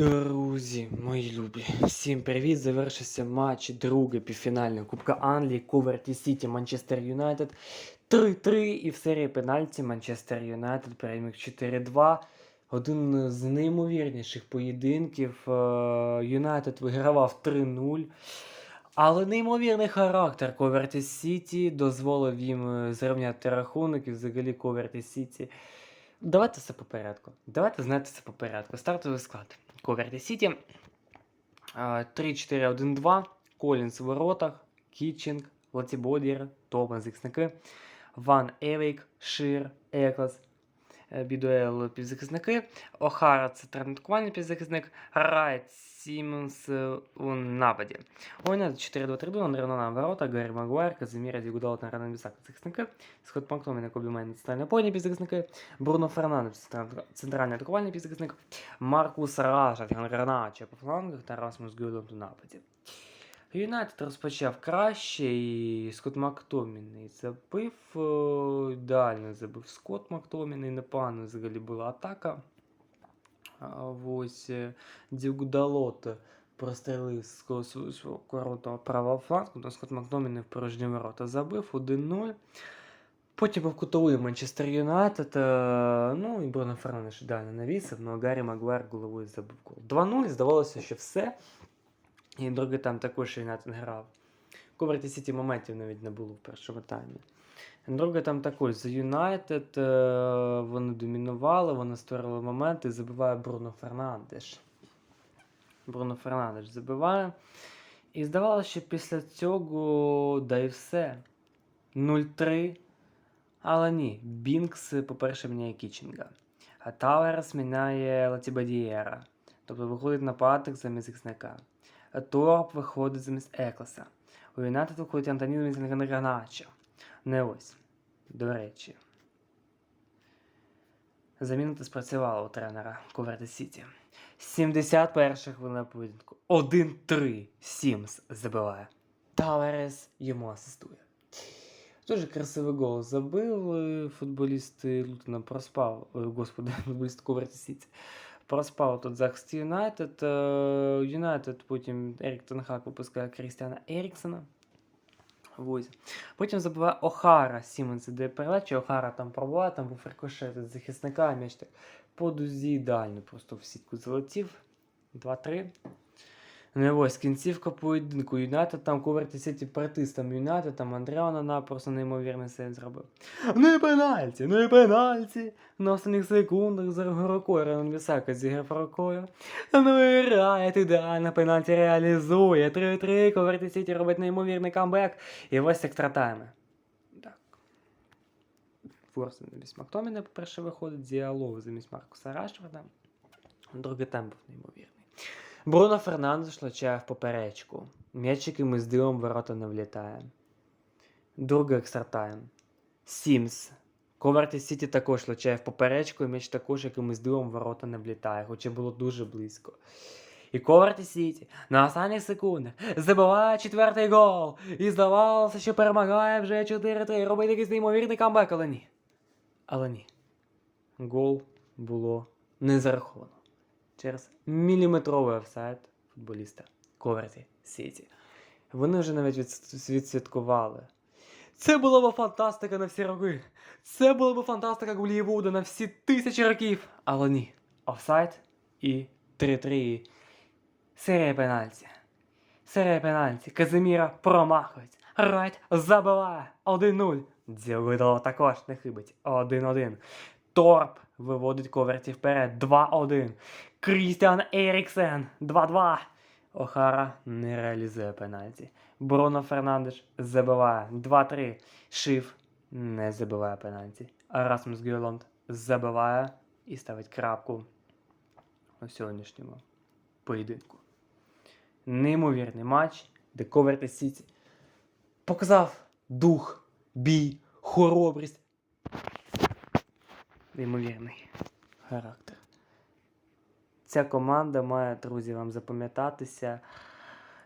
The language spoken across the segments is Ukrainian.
Друзі, мої любі, всім привіт! Завершився матч другий півфінальний Кубка Англії, Коверті Сіті, Манчестер Юнайтед 3-3 і в серії пенальті Манчестер Юнайтед переміг 4-2. Один з неймовірніших поєдинків. Е, Юнайтед вигравав 3-0. Але неймовірний характер Коверті Сіті дозволив їм е, зрівняти рахунок і взагалі Коверті Сіті. Давайте все по порядку. Давайте знати це по порядку. Стартовий склад. Коверті Сіті. 3-4-1-2. Колінс в воротах. Кітчинг, Латібодір, Томас захисники. Ван Евейк, Шир, Еклас. Е, Бідуел півзахисники. Охара це тренувальний півзахисник. Райт Сімонс у нападі. Ойна 4-2-3-2, Андрей на ворота, Гаррі Магуайр, Казиміра Дігудал на ранному бісак захисники. Сход Мактоміна, Кобі Майн, центральний поні півзахисники. Бруно Фернандес, центральний- атакувальний півзахисник. Маркус Раша, Гранача по флангах та Расмус Гюлем у нападі. Юнайтед розпочав краще, і Скотт Мактоміний забив. е, Ідеально забив Скотт Мактоміний, непогано взагалі була атака. Ось е, Дігудалот прострелив з свого коротого правого флангу, то Скотт Макдоміни в порожні ворота забив 1-0. Потім був кутовий Манчестер Юнайтед. е, Ну і Бруно Фернандеш ідеально навісив, але Гаррі Магуайр головою забив гол. 2-0, здавалося, що все. І другий там також Юнайтед грав. В Коверті Сіті моментів навіть не було в першому таймі. Друге там також за Юнайтед. е, Вони домінували, вони створили моменти. Забиває Бруно Фернандеш. Бруно Фернандеш забиває. І здавалося, що після цього да і все. 0-3. Але ні. Бінкс, по-перше, міняє Кічинга. А Тауерс міняє Латібадієра. Тобто виходить нападник замість захисника. А виходить замість Еклеса. У Юнайтед виходить Антоніно замість Гранача. Не ось. До речі. Заміна спрацювала у тренера Коверти Сіті. 71 хвилина поєдинку. 1-3 Сімс забиває. Таверес йому асистує. Дуже красивий гол забив. е, Футболіст Лутона проспав. Господи, футболіст Коверти Сіті. Проспав тут захист Юнайтед. Е, Юнайтед потім Ерік Тенхак випускає Крістіана Еріксона. Ось. Потім забиває Охара Сіменс іде передача, Охара там пробуває, там був рикошет від захисника, м'яч так по дузі ідеально просто в сітку залетів. 2-3. Ну ось кінцівка поєдинку. Юнайтед там Коверті Сіті притис там Юнайтед, там Андреона на просто неймовірний сейв зробив. Ну і пенальті, ну і пенальті. На останніх секундах за рукою Ренон Вісака зіграв рукою. Ну і Райт ідеально пенальті реалізує. 3-3, Коверті Сіті робить неймовірний камбек. І ось екстратайми. Так. Форсен замість Мактоміна, по-перше, виходить, діалог замість Маркуса Рашфорда. Другий тайм був неймовірний. Бруно Фернандеш влучає в поперечку. М'яч якимось дивом ворота не влітає. Другий екстратайм. Сімс. Коверті Сіті також влучає в поперечку, і м'яч також якимось дивом ворота не влітає, хоча було дуже близько. І Коверті Сіті на останніх секундах забиває четвертий гол. І здавалося, що перемагає вже 4-3. Робить якийсь неймовірний камбек, але ні. Але ні. Гол було не зараховано. Через міліметровий офсайд футболіста Коверті Сіті. Вони вже навіть відсвяткували. Це була б фантастика на всі роки. Це була б фантастика Голлівуда на всі тисячі років. Але ні. Офсайд і 3-3. Серія пенальті. Серія пенальті. Казиміра промахується. Райт забиває 1-0. Діогудало також не хибить. 1-1. Торп виводить коверті вперед. 2-1. Крістіан Еріксен 2-2. Охара не реалізує пенальті. Бруно Фернандеш забиває 2-3. Шиф не забиває пенальті. Расмус Гюланд забиває і ставить крапку у сьогоднішньому поєдинку. Неймовірний матч, де Коверти Сіті показав дух, бій, хоробрість. Неймовірний характер. Ця команда має, друзі, вам запам'ятатися.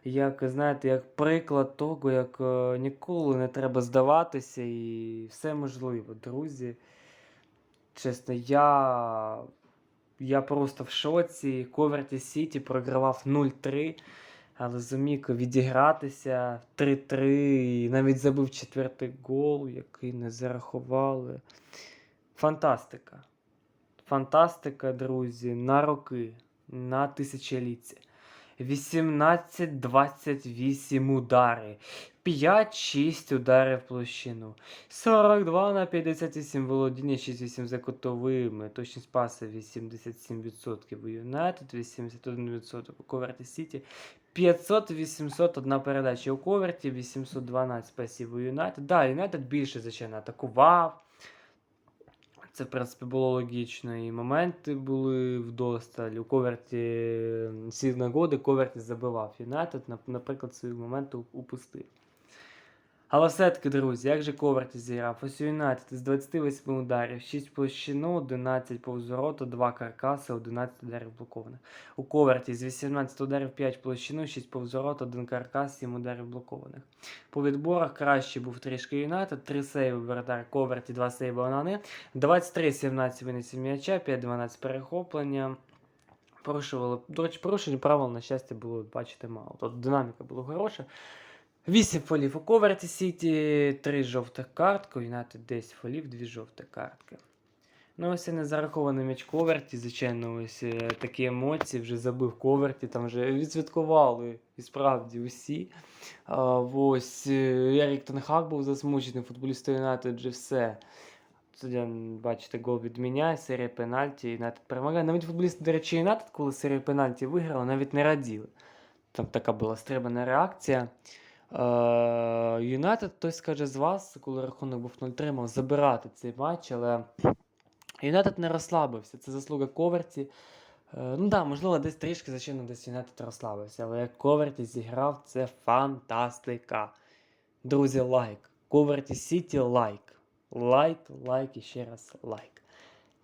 Як, знаєте, як приклад того, як е, ніколи не треба здаватися і все можливо, друзі. Чесно, я Я просто в шоці. Коверті Сіті програвав 0-3, але зумів відігратися 3-3 і навіть забив четвертий гол, який не зарахували. Фантастика. Фантастика, друзі, на роки, на тисячоліття. 18-28 удари. 5-6 ударів в площину. 42 на 58 володіння, 6-8 за кутовими. Точність паси 87% у Юнайтед, 81% у Коверті Сіті. 500-800 одна передача у Коверті, 812 пасів у Юнайтед. Да, Юнайтед більше, звичайно, атакував. Це, в принципі, було логічно. І моменти були вдосталь. У Коверті всі нагоди Коверті забивав. Юнайтед, нап- наприклад, свої моменти упустив. Але все-таки, друзі, як же Коверті зіграв? Ось Юнайтед з 28 ударів, 6 площину, 11 повз ворота, 2 каркаси, 11 ударів блокованих. У Коверті з 18 ударів 5 площину, 6 повзворота, 1 каркас, 7 ударів блокованих. По відборах краще був трішки Юнайтед, 3 сейви воротар Коверті, 2 сейви Онани, 23-17 винесів м'яча, 5-12 перехоплення. Порушували, до речі, порушень правил, на щастя, було, бачите, мало. Тут динаміка була хороша. 8 фолів у Коверті Сіті, 3 жовтих картки, Юнайтед 10 фолів, 2 жовтих картки. Ну, ось і не зарахований м'яч Коверті, звичайно, ось е, такі емоції вже забив Коверті, там вже відсвяткували і справді усі. А, ось е, Ерік Тенхак був засмучений, футболісти Юнайтед вже все. Суддя, бачите, гол відміняє, серія пенальті, Юнайтед перемагає. Навіть футболісти, до речі, Юнайтед, коли серію пенальті виграли, навіть не раділи. Там така була стрибана реакція. Е, Юнайтед, хтось скаже з вас, коли рахунок був 0-3, мав забирати цей матч, але Юнайтед не розслабився. Це заслуга Коверті. Е, Ну так, да, можливо, десь трішки, звичайно, десь Юнайтед розслабився, але як Коверті зіграв, це фантастика. Друзі, лайк. Коверті Сіті лайк. Лайк, лайк і ще раз лайк.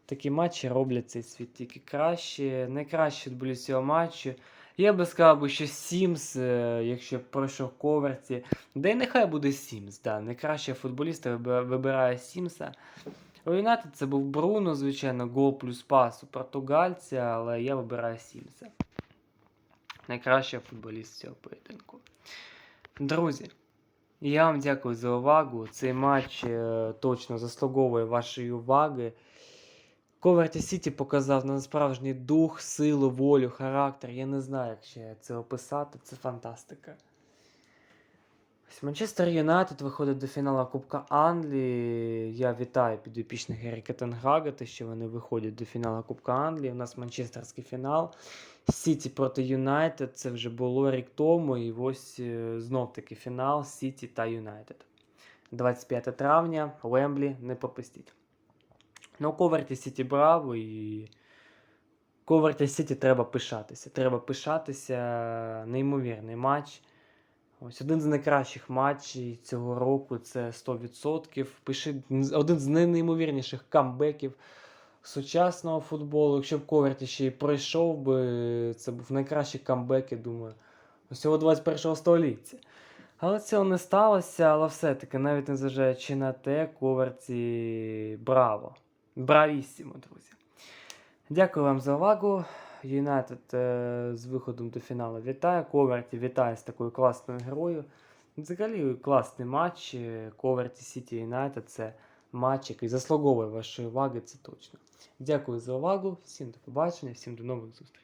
Такі матчі роблять цей світ тільки краще. Найкраще футболіст цього матчу. Я би сказав, би, що Сімс, е, якщо б пройшов Коверті. Да й нехай буде Сімс. Да. Найкраще футболіста вибирає Сімса. У Юнайтед це був Бруно, звичайно, гол плюс пас у португальця, але я вибираю Сімса. Найкращий футболіст цього поєдинку. Друзі, я вам дякую за увагу. Цей матч е, точно заслуговує вашої уваги. Коверті Сіті показав на справжній дух, силу, волю, характер. Я не знаю, як ще це описати. Це фантастика. Ось Манчестер Юнайтед виходить до фіналу Кубка Англії. Я вітаю підопічних Еріка Тенгага, те, що вони виходять до фіналу Кубка Англії. У нас манчестерський фінал. Сіті проти Юнайтед. Це вже було рік тому. І ось е, знов таки фінал Сіті та Юнайтед. 25 травня, Вемблі, не попустіть. Ну, Коверті Сіті браво і. Коверті Сіті треба пишатися. Треба пишатися. Неймовірний матч. Ось один з найкращих матчів цього року це 100%. Пиши один з найнеймовірніших камбеків сучасного футболу. Якщо б Коверті ще й пройшов би, це був найкращий камбек, я думаю, усього 21 століття. Але цього не сталося, але все-таки, навіть незважаючи на те, Коверті браво. Бравісімо, друзі. Дякую вам за увагу. Юнайтед е, з виходом до фіналу вітає. Коверті вітає з такою класною герою. Взагалі класний матч. Е, Коверті Сіті Юнайтед це матч, який заслуговує вашої уваги, це точно. Дякую за увагу. Всім до побачення, всім до нових зустрічей.